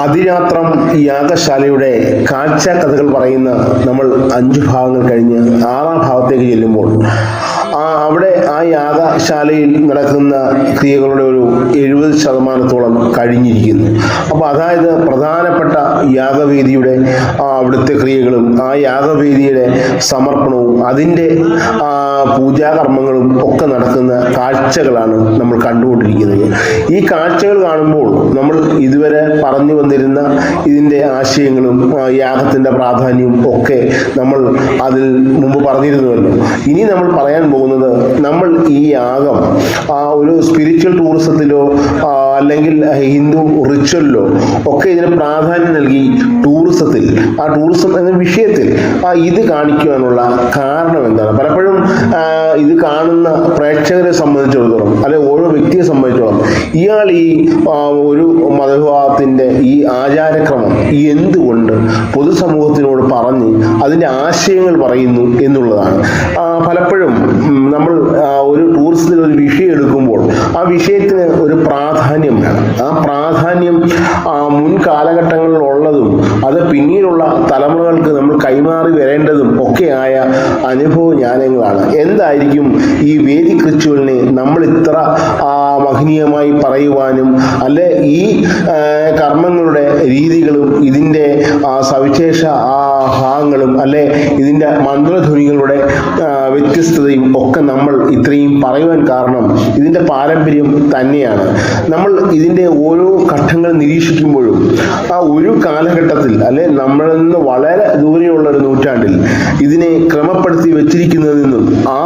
അതിരാത്രം യാഗശാലയുടെ കാഴ്ച കഥകൾ പറയുന്ന നമ്മൾ അഞ്ച് ഭാഗങ്ങൾ കഴിഞ്ഞ് ആറാം ഭാഗത്തേക്ക് ചെല്ലുമ്പോൾ അവിടെ ആ യാഗശാലയിൽ നടക്കുന്ന ക്രിയകളുടെ ഒരു എഴുപത് ശതമാനത്തോളം കഴിഞ്ഞിരിക്കുന്നു. അപ്പോൾ അതായത് പ്രധാനപ്പെട്ട യാഗവേദിയുടെ അവിടുത്തെ ക്രിയകളും ആ യാഗവേദിയുടെ സമർപ്പണവും അതിന്റെ പൂജാകർമ്മങ്ങളും ഒക്കെ നടക്കുന്ന കാഴ്ചകളാണ് നമ്മൾ കണ്ടുകൊണ്ടിരിക്കുന്നത്. ഈ കാഴ്ചകൾ കാണുമ്പോൾ നമ്മൾ ഇതുവരെ പറഞ്ഞു വന്നിരുന്ന ഇതിന്റെ ആശയങ്ങളും യാഗത്തിന്റെ പ്രാധാന്യവും ഒക്കെ നമ്മൾ അതിൽ മുമ്പ് പറഞ്ഞിരുന്നുവല്ലോ. ഇനി നമ്മൾ പറയാൻ നമ്മൾ ഈ യാഗം ആ ഒരു സ്പിരിച്വൽ ടൂറിസത്തിലോ അല്ലെങ്കിൽ ഹിന്ദു റിച്വലിലോ ഒക്കെ ഇതിന് പ്രാധാന്യം നൽകി ടൂറിസത്തിൽ ആ ടൂറിസം എന്ന വിഷയത്തിൽ ആ ഇത് കാണിക്കുവാനുള്ള കാരണം എന്താണ്? പലപ്പോഴും ഇത് കാണുന്ന പ്രേക്ഷകരെ സംബന്ധിച്ചിടത്തോളം അല്ലെ ഓരോ വ്യക്തിയെ സംബന്ധിച്ചിടത്തോളം ഇയാൾ ഈ ഒരു മതവിഭാഗത്തിന്റെ ഈ ആചാരക്രമം എന്തുകൊണ്ട് പൊതുസമൂഹത്തിനോട് പറഞ്ഞ് അതിന്റെ ആശയങ്ങൾ പറയുന്നു എന്നുള്ളതാണ്. പലപ്പോഴും നമ്മൾ ഒരു ടൂറിസത്തിൽ ഒരു വിഷയം എടുക്കുമ്പോൾ ആ വിഷയത്തിന് ഒരു പ്രാധാന്യം വേണം. ആ പ്രാധാന്യം മുൻ കാലഘട്ടങ്ങളിൽ ഉള്ളതും അത് പിന്നീടുള്ള തലമുറകൾക്ക് നമ്മൾ കൈമാറി വരേണ്ടതും ഒക്കെയായ അനുഭവ ജ്ഞാനങ്ങളാണ്. എന്തായിരിക്കും ഈ വേദി ക്രിച്ചുവലിനെ നമ്മൾ ഇത്ര മഹനീയമായി പറയുവാനും അല്ലെ ഈ കർമ്മങ്ങളുടെ രീതികളും ഇതിന്റെ സവിശേഷ ആ ഭാഗങ്ങളും അല്ലെ ഇതിന്റെ മന്ത്രധ്വനികളുടെ വ്യത്യസ്തതയും ഒക്കെ നമ്മൾ ഇത്രയും പറയുവാൻ കാരണം ഇതിന്റെ പാരമ്പര്യം തന്നെയാണ്. നമ്മൾ ഇതിന്റെ ഓരോ ഘട്ടങ്ങൾ നിരീക്ഷിക്കുമ്പോഴും ആ ഒരു കാലഘട്ടത്തിൽ അല്ലെ നമ്മളിൽ നിന്ന് വളരെ ദൂരെയുള്ള ഒരു നൂറ്റാണ്ടിൽ ഇതിനെ ക്രമപ്പെടുത്തി വെച്ചിരിക്കുന്നതിൽ നിന്നും ആ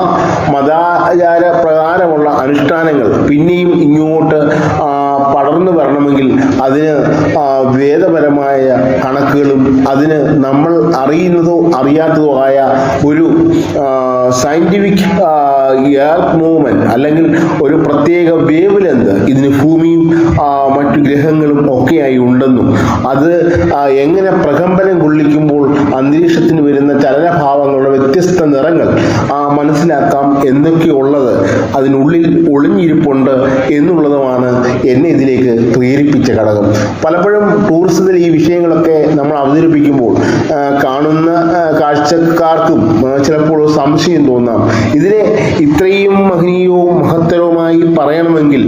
മതാചാര പ്രകാരമുള്ള അനുഷ്ഠാനങ്ങൾ പിന്നെയും ഇങ്ങോട്ട് വരണമെങ്കിൽ അതിന് വേദപരമായ കണക്കുകളും അതിന് നമ്മൾ അറിയുന്നതോ അറിയാത്തതോ ആയ ഒരു സയന്റിഫിക് എയർ മൂവ്മെന്റ് അല്ലെങ്കിൽ ഒരു പ്രത്യേക വേവ് ലെന്ത് ഇതിന് ഭൂമിയും ആ, മറ്റു ഗ്രഹങ്ങളും ഒക്കെയായി ഉണ്ടെന്നും. അത് എങ്ങനെ പ്രകമ്പനം കൊള്ളിക്കുമ്പോൾ അന്തരീക്ഷത്തിന് വരുന്ന ചലനഭാവങ്ങളുടെ വ്യത്യസ്ത നിറങ്ങൾ മനസ്സിലാക്കാം എന്നൊക്കെയുള്ളത് അതിനുള്ളിൽ ഒളിഞ്ഞിരിപ്പുണ്ട് എന്നുള്ളതുമാണ് എന്നെ ഇതിലേക്ക് പ്രേരിപ്പിച്ച ഘടകം. പലപ്പോഴും ടൂറിസത്തിൽ ഈ വിഷയങ്ങളൊക്കെ നമ്മൾ അവതരിപ്പിക്കുമ്പോൾ കാണുന്ന കാഴ്ചക്കാർക്കും ചിലപ്പോൾ സംശയം തോന്നാം. ഇതിനെ ഇത്രയും മഹനീയവും മഹത്തരവുമായി പറയണമെങ്കിൽ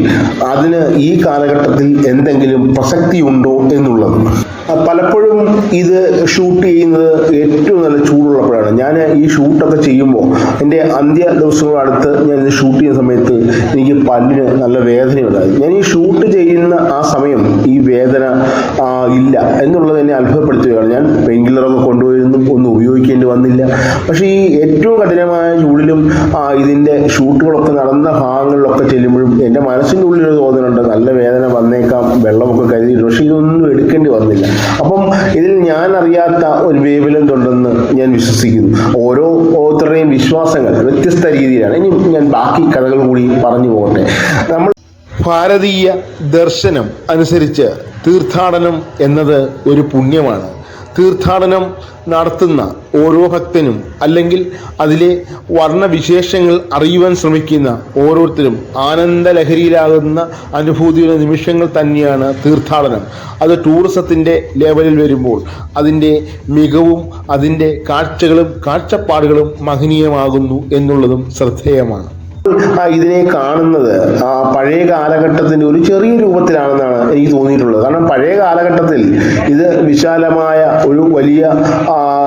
അതിന് ഈ കാലഘട്ടത്തിൽ എന്തെങ്കിലും പ്രസക്തി ഉണ്ടോ എന്നുള്ളത്. പലപ്പോഴും ഇത് ഷൂട്ട് ചെയ്യുന്നത് ഏറ്റവും നല്ല ചൂടുള്ളപ്പോഴാണ്. ഞാൻ ഈ ഷൂട്ടൊക്കെ ചെയ്യുമ്പോൾ എന്റെ അന്ത്യ ദിവസങ്ങളടുത്ത് ഞാൻ ഇത് ഷൂട്ട് ചെയ്യുന്ന സമയത്ത് എനിക്ക് പല്ലിന് നല്ല വേദനയുണ്ടായി. ഞാൻ ഈ ഷൂട്ട് ചെയ്യുന്ന ആ സമയം ഈ വേദന ഇല്ല എന്നുള്ളത് എന്നെ അത്ഭുതപ്പെടുത്തുകയാണ്. ഞാൻ പെയിൻ കില്ലറൊക്കെ കൊണ്ടുപോയിരുന്നു ഒന്നും ഉപയോഗിക്കേണ്ടി വന്നില്ല. പക്ഷേ ഈ ഏറ്റവും കഠിനമായ ചൂടിലും ഇതിന്റെ ഷൂട്ടുകളൊക്കെ നടന്ന ഭാഗങ്ങളിലൊക്കെ ചെല്ലുമ്പോഴും എന്റെ മനസ്സിന്റെ ഉള്ളിൽ ഒരു തോന്നലുണ്ട്. നല്ല വേദന വന്നേക്കാം വെള്ളമൊക്കെ കരുതിയിട്ടുണ്ട്. പക്ഷേ ഇതൊന്നും വന്നില്ല അപ്പം ഇതിൽ ഞാൻ അറിയാത്ത ഒരു വേവലന്റ് ഉണ്ടെന്ന് ഞാൻ വിശ്വസിക്കുന്നു. ഓരോ ഓരോരുത്തരുടെയും വിശ്വാസങ്ങൾ വ്യത്യസ്ത രീതിയിലാണ്. ഇനി ഞാൻ ബാക്കി കഥകൾ കൂടി പറഞ്ഞു പോകട്ടെ. നമ്മൾ ഭാരതീയ ദർശനം അനുസരിച്ച് തീർത്ഥാടനം എന്നത് ഒരു പുണ്യമാണ്. തീർത്ഥാടനം നടത്തുന്ന ഓരോ ഭക്തനും അല്ലെങ്കിൽ അതിലെ വർണവിശേഷങ്ങൾ അറിയുവാൻ ശ്രമിക്കുന്ന ഓരോരുത്തരും ആനന്ദലഹരിയിലാകുന്ന അനുഭൂതിയുടെ നിമിഷങ്ങൾ തന്നെയാണ് തീർത്ഥാടനം. അത് ടൂറിസത്തിന്റെ ലെവലിൽ വരുമ്പോൾ അതിന്റെ മികവും അതിന്റെ കാഴ്ചകളും കാഴ്ചപ്പാടുകളും മഹനീയമാകുന്നു എന്നുള്ളതും ശ്രദ്ധേയമാണ്. ഇതിനെ കാണുന്നത് ആ പഴയ കാലഘട്ടത്തിന്റെ ഒരു ചെറിയ രൂപത്തിലാണെന്നാണ് എനിക്ക് തോന്നിയിട്ടുള്ളത്. കാരണം പഴയ കാലഘട്ടത്തിൽ ഇത് വിശാലമായ ഒരു വലിയ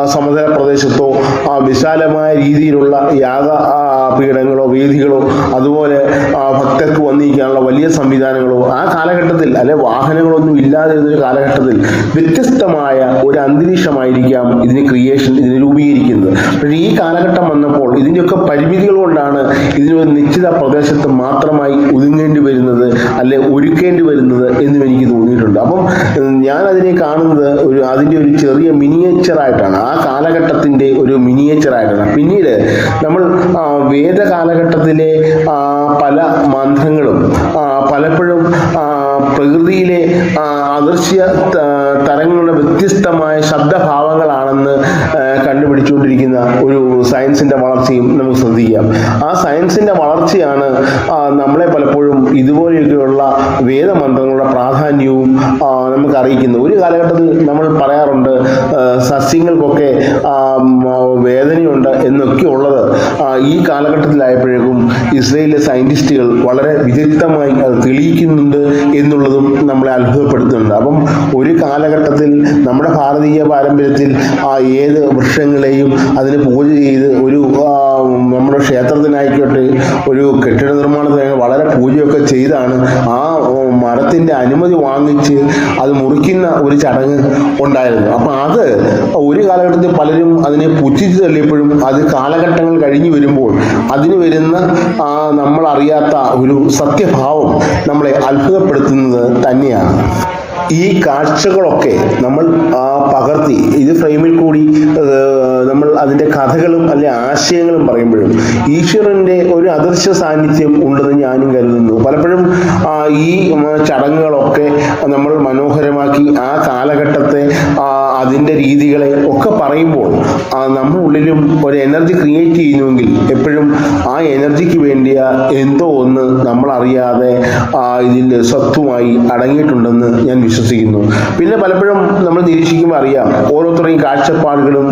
സമതല പ്രദേശത്തോ ആ, വിശാലമായ രീതിയിലുള്ള യാഗ പീഠങ്ങളോ വേദികളോ അതുപോലെ ഭക്തർക്ക് വന്നിരിക്കാനുള്ള വലിയ സംവിധാനങ്ങളോ ആ കാലഘട്ടത്തിൽ അല്ലെ വാഹനങ്ങളൊന്നും ഇല്ലാതെ ഒരു കാലഘട്ടത്തിൽ വ്യത്യസ്തമായ ഒരു അന്തരീക്ഷമായിരിക്കാം ഇതിന് ക്രിയേഷൻ ഇതിന് രൂപീകരിക്കുന്നത്. പക്ഷേ ഈ കാലഘട്ടം വന്നപ്പോൾ ഇതിന്റെയൊക്കെ പരിമിതികൾ കൊണ്ടാണ് ഇതിനൊരു നിശ്ചിത പ്രദേശത്ത് മാത്രമായി ഒതുങ്ങേണ്ടി വരുന്നത് അല്ലെ ഒരുക്കേണ്ടി വരുന്നത് എന്നും എനിക്ക് തോന്നിയിട്ടുണ്ട്. അപ്പം ഞാൻ അതിനെ കാണുന്നത് ഒരു അതിന്റെ ഒരു ചെറിയ മിനിയേച്ചറായിട്ടാണ്. ആ കാലഘട്ടത്തിന്റെ ഒരു മിനിയേച്ചറായിട്ടാണ്. പിന്നീട് നമ്മൾ വേദകാലഘട്ടത്തിലെ പല മന്ത്രങ്ങളും പലപ്പോഴും പ്രകൃതിയിലെ അദൃശ്യ തരങ്ങളുടെ വ്യത്യസ്തമായ ശബ്ദഭാവങ്ങളാണെന്ന് കണ്ടുപിടിച്ചുകൊണ്ടിരിക്കുന്ന ഒരു സയൻസിന്റെ വളർച്ചയും നമുക്ക് ശ്രദ്ധിക്കാം. ആ സയൻസിന്റെ വളർച്ചയാണ് നമ്മളെ പലപ്പോഴും ഇതുപോലെയൊക്കെയുള്ള വേദമന്ത്രങ്ങളുടെ പ്രാധാന്യവും നമുക്ക് അറിയിക്കുന്നത്. ഒരു കാലഘട്ടത്തിൽ നമ്മൾ പറയാറുണ്ട് സസ്യങ്ങൾക്കൊക്കെ വേദനയുണ്ട് എന്നൊക്കെ ഉള്ളത്. ഈ കാലഘട്ടത്തിലായപ്പോഴേക്കും ഇസ്രയേലിലെ സയന്റിസ്റ്റുകൾ വളരെ വിദഗ്ധമായി അത് തെളിയിക്കുന്നുണ്ട് എന്നുള്ളതും നമ്മളെ അത്ഭുതപ്പെടുത്തുന്നുണ്ട്. അപ്പം ഒരു കാലഘട്ടത്തിൽ നമ്മുടെ ഭാരതീയ പാരമ്പര്യത്തിൽ ആ ഏത് വൃക്ഷങ്ങളെയും അതിന് പൂജ ചെയ്ത് ഒരു നമ്മുടെ ക്ഷേത്രത്തിനായിക്കോട്ടെ ഒരു കെട്ടിട നിർമ്മാണത്തിന് വളരെ പൂജയൊക്കെ ചെയ്താണ് ആ ഉം, മരത്തിന്റെ അനുമതി വാങ്ങിച്ച് അത് മുറിക്കുന്ന ഒരു ചടങ്ങ് ഉണ്ടായിരുന്നു. അപ്പൊ അത് ഒരു കാലഘട്ടത്തിൽ പലരും അതിനെ പുച്ഛിച്ച് തള്ളിയപ്പോഴും അത് കാലഘട്ടങ്ങൾ കഴിഞ്ഞു വരുമ്പോൾ അതിന് വരുന്ന നമ്മൾ അറിയാത്ത ഒരു സത്യഭാവം നമ്മളെ അത്ഭുതപ്പെടുത്തുന്നത് തന്നെയാണ്. ഈ കാഴ്ചകളൊക്കെ നമ്മൾ പകർത്തി ഇത് ഫ്രെയിമിൽ കൂടി അതിന്റെ കഥകളും അല്ലെ ആശയങ്ങളും പറയുമ്പോഴും ഈശ്വരന്റെ ഒരു അദൃശ്യ സാന്നിധ്യം ഉണ്ടെന്ന് ഞാനും കരുതുന്നു. പലപ്പോഴും ഈ ചടങ്ങുകളൊക്കെ നമ്മൾ മനോഹരമാക്കി ആ കാലഘട്ടത്തെ അതിന്റെ രീതികളെ ഒക്കെ പറയുമ്പോൾ നമ്മുടെ ഉള്ളിലും ഒരു എനർജി ക്രിയേറ്റ് ചെയ്യുന്നുവെങ്കിൽ എപ്പോഴും ആ എനർജിക്ക് വേണ്ടിയ എന്തോ ഒന്ന് നമ്മൾ അറിയാതെ ആ, ഇതിൽ സ്വത്വമായി അടങ്ങിയിട്ടുണ്ടെന്ന് ഞാൻ വിശ്വസിക്കുന്നു. പിന്നെ പലപ്പോഴും നമ്മൾ നിരീക്ഷിക്കുമ്പോൾ അറിയാം ഓരോരുത്തരുടെയും കാഴ്ചപ്പാടുകളും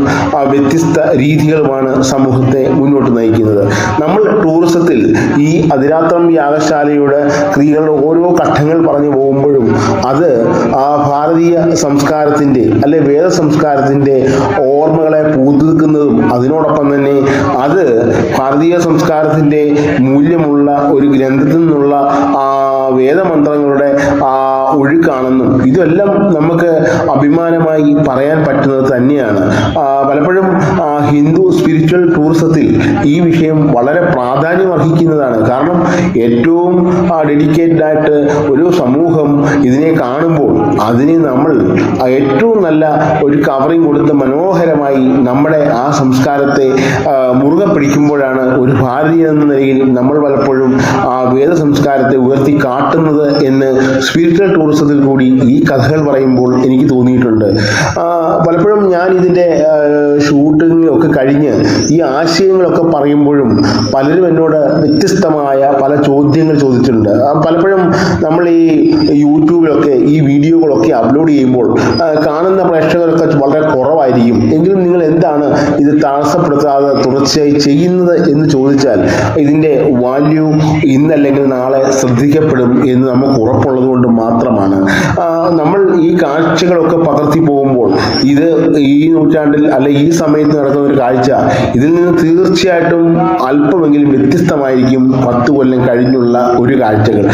വ്യത്യസ്ത രീതികളുമാണ് സമൂഹത്തെ മുന്നോട്ട് നയിക്കുന്നത്. നമ്മൾ ടൂറിസത്തിൽ ഈ അതിരാത്രം യാഗശാലയുടെ ക്രിയകളുടെ ഓരോ ഘട്ടങ്ങൾ പറഞ്ഞു പോകുമ്പോഴും അത് ആ ഭാരതീയ സംസ്കാരത്തിന്റെ അല്ലെ വേദ സംസ്കാരത്തിന്റെ ഓർമ്മകളെ പുതുക്കുന്നതും അതിനോടൊപ്പം തന്നെ അത് ഭാരതീയ സംസ്കാരത്തിന്റെ മൂല്യമുള്ള ഒരു ഗ്രന്ഥത്തിൽ നിന്നുള്ള ആ വേദമന്ത്രങ്ങളുടെ ആ ഒഴുക്കാണെന്നും ഇതെല്ലാം നമുക്ക് അഭിമാനമായി പറയാൻ പറ്റുന്നത് തന്നെയാണ്. പലപ്പോഴും ഹിന്ദു സ്പിരിച്വൽ ടൂറിസത്തിൽ ഈ വിഷയം വളരെ പ്രാധാന്യം അർഹിക്കുന്നതാണ്. കാരണം ഏറ്റവും ഡെഡിക്കേറ്റഡ് ആയിട്ട് ഒരു സമൂഹം ഇതിനെ കാണുമ്പോൾ അതിനെ നമ്മൾ ഏറ്റവും നല്ല ഒരു കവറിങ് കൊടുത്ത് മനോഹരമായി നമ്മുടെ ആ സംസ്കാരത്തെ മുറുകെ പിടിക്കുമ്പോഴാണ് ഒരു ഭാരതീയൻ എന്ന നിലയിൽ നമ്മൾ പലപ്പോഴും ആ വേദ സംസ്കാരത്തെ ഉയർത്തി കാട്ടുന്നത് എന്ന് സ്പിരിച്വൽ ടൂറിസത്തിൽ കൂടി ഈ കഥകൾ പറയുമ്പോൾ എനിക്ക് തോന്നിയിട്ടുണ്ട്. പലപ്പോഴും ഞാൻ ഇതിന്റെ ഷൂട്ടിങ്ങൊക്കെ കഴിഞ്ഞ് ഈ ആശയങ്ങളൊക്കെ പറയുമ്പോഴും പലരും എന്നോട് വ്യത്യസ്തമായ പല ചോദ്യങ്ങൾ ചോദിച്ചിട്ടുണ്ട്. പലപ്പോഴും നമ്മൾ ഈ യൂട്യൂബിലൊക്കെ ഈ വീഡിയോകളൊക്കെ അപ്ലോഡ് ചെയ്യുമ്പോൾ കാണുന്ന പ്രേക്ഷകരൊക്കെ വളരെ കുറവായിരിക്കും. എങ്കിലും നിങ്ങൾ എന്താണ് ഇത് തടസ്സപ്പെടുത്താതെ തുടർച്ചയായി ചെയ്യുന്നത് എന്ന് ചോദിച്ചാൽ ഇതിന്റെ വാല്യൂ ഇന്നല്ലെങ്കിൽ നാളെ ശ്രദ്ധിക്കപ്പെടും എന്ന് നമുക്ക് ഉറപ്പുള്ളത് കൊണ്ട് മാത്രമാണ്. നമ്മൾ ഈ കാഴ്ചകളൊക്കെ പകർത്തി പോകുമ്പോൾ ഇത് ഈ നൂറ്റാണ്ടിൽ അല്ലെ ഈ സമയത്ത് നടക്കുന്ന ഒരു കാഴ്ച ഇതിൽ നിന്ന് തീർച്ചയായിട്ടും അല്പമെങ്കിലും വ്യത്യസ്തമായിരിക്കും പത്ത് കൊല്ലം കഴിഞ്ഞുള്ള ഒരു കാഴ്ചകൾ.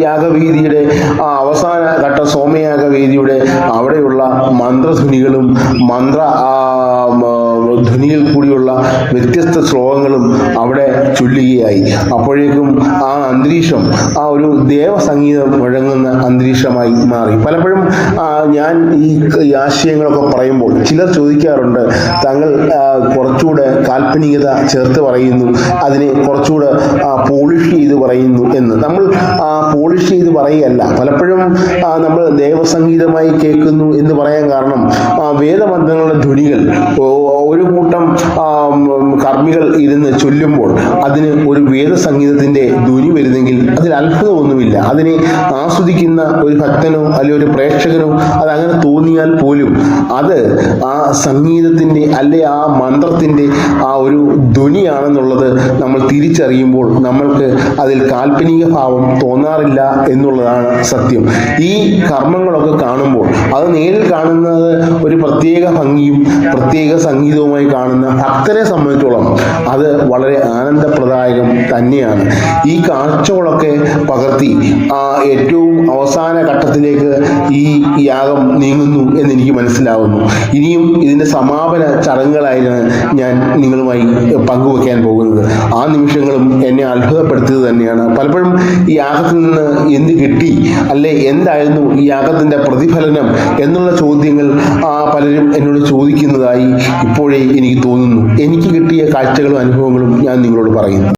യാഗവേദിയുടെ ആ അവസാന ഘട്ട സോമയാഗവേദിയുടെ അവിടെയുള്ള മന്ത്രധ്വനികളും മന്ത്ര ധ്വനിയിൽ കൂടിയുള്ള വ്യത്യസ്ത ശ്ലോകങ്ങളും അവിടെ ചൊല്ലുകയായി. അപ്പോഴേക്കും ആ അന്തരീക്ഷം ആ ഒരു ദേവസംഗീതം മുഴങ്ങുന്ന അന്തരീക്ഷമായി മാറി. പലപ്പോഴും ഞാൻ ഈ ആശയങ്ങളൊക്കെ പറയുമ്പോൾ ചിലർ ചോദിക്കാറുണ്ട് താങ്കൾ കുറച്ചുകൂടെ കാൽപ്പനികത ചേർത്ത് പറയുന്നു അതിനെ കുറച്ചുകൂടെ പോളിഷ് ചെയ്ത് പറയുന്നു എന്ന്. നമ്മൾ പോളിഷ് ചെയ്ത് പറയുകയല്ല. പലപ്പോഴും നമ്മൾ ദേവസംഗീതമായി കേൾക്കുന്നു എന്ന് പറയാൻ കാരണം വേദമന്ത്രങ്ങളുടെ ധ്വനികൾ കൂട്ടം കർമ്മികൾ ഇരുന്ന് ചൊല്ലുമ്പോൾ അതിന് ഒരു വേദസംഗീതത്തിന്റെ ധ്വനി വരുന്നെങ്കിൽ അതിൽ അത്ഭുതമൊന്നുമില്ല. അതിനെ ആസ്വദിക്കുന്ന ഒരു ഭക്തനോ അല്ലെങ്കിൽ ഒരു പ്രേക്ഷകനോ അത് അങ്ങനെ തോന്നിയാൽ പോലും അത് ആ സംഗീതത്തിന്റെ അല്ലെ ആ മന്ത്രത്തിന്റെ ആ ഒരു ധ്വനിയാണെന്നുള്ളത് നമ്മൾ തിരിച്ചറിയുമ്പോൾ നമ്മൾക്ക് അതിൽ കാൽപ്പനിക ഭാവം തോന്നാറില്ല എന്നുള്ളതാണ് സത്യം. ഈ കർമ്മങ്ങളൊക്കെ കാണുമ്പോൾ അത് നേരിൽ കാണുന്നത് ഒരു പ്രത്യേക ഭംഗിയും പ്രത്യേക സംഗീതവുമായി കാണുന്ന ഭക്തരെ സംബന്ധിച്ചോളം അത് വളരെ ആനന്ദപ്രദായകം തന്നെയാണ്. ഈ കാഴ്ചകളൊക്കെ പകർത്തി ആ ഏറ്റവും അവസാന ഘട്ടത്തിലേക്ക് ഈ യാഗം നീങ്ങുന്നു എന്ന് എനിക്ക് മനസ്സിലാവുന്നു. ഇനിയും ഇതിന്റെ സമാപന ചടങ്ങുകളായിരുന്നു ഞാൻ നിങ്ങളുമായി പങ്കുവെക്കാൻ പോകുന്നത്. ആ നിമിഷങ്ങളും എന്നെ അത്ഭുതപ്പെടുത്തിയത് തന്നെയാണ്. പലപ്പോഴും ഈ യാഗത്തിൽ നിന്ന് എന്ത് കിട്ടി അല്ലെ എന്തായിരുന്നു ഈ യാഗത്തിന്റെ പ്രതിഫലനം എന്നുള്ള ചോദ്യങ്ങൾ ആ പലരും എന്നോട് ചോദിക്കുന്നതായി ഇപ്പോഴേ എനിക്ക് തോന്നുന്നു. എനിക്ക് കിട്ടിയ കാഴ്ചകളും അനുഭവങ്ങളും ഞാൻ നിങ്ങളോട് പറയുന്നു.